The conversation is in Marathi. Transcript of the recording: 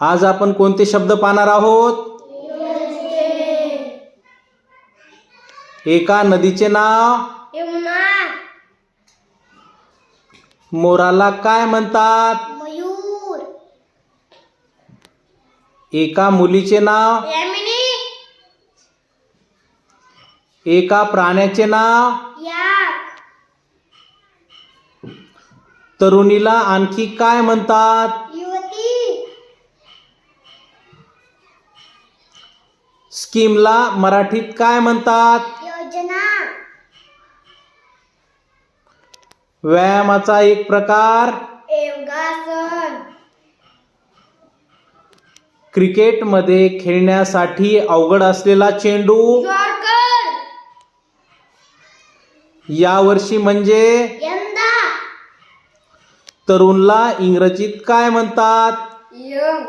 आज आपण कोणते शब्द पाहणार आहोत? एका नदीचे नाव? मोराला काय म्हणतात? मयूर एका मुलीचे नाव? एका प्राण्याचे नाव? तरुणीला आणखी काय म्हणतात? स्कीमला मराठीत काय म्हणतात? योजना. व्यायामाचा एक प्रकार. योगासन. क्रिकेटमध्ये खेळण्यासाठी अवघड असलेला चेंडू. यॉर्कर यावर्षी म्हणजे? यंदा. तरुणला इंग्रजीत काय म्हणतात? यंग.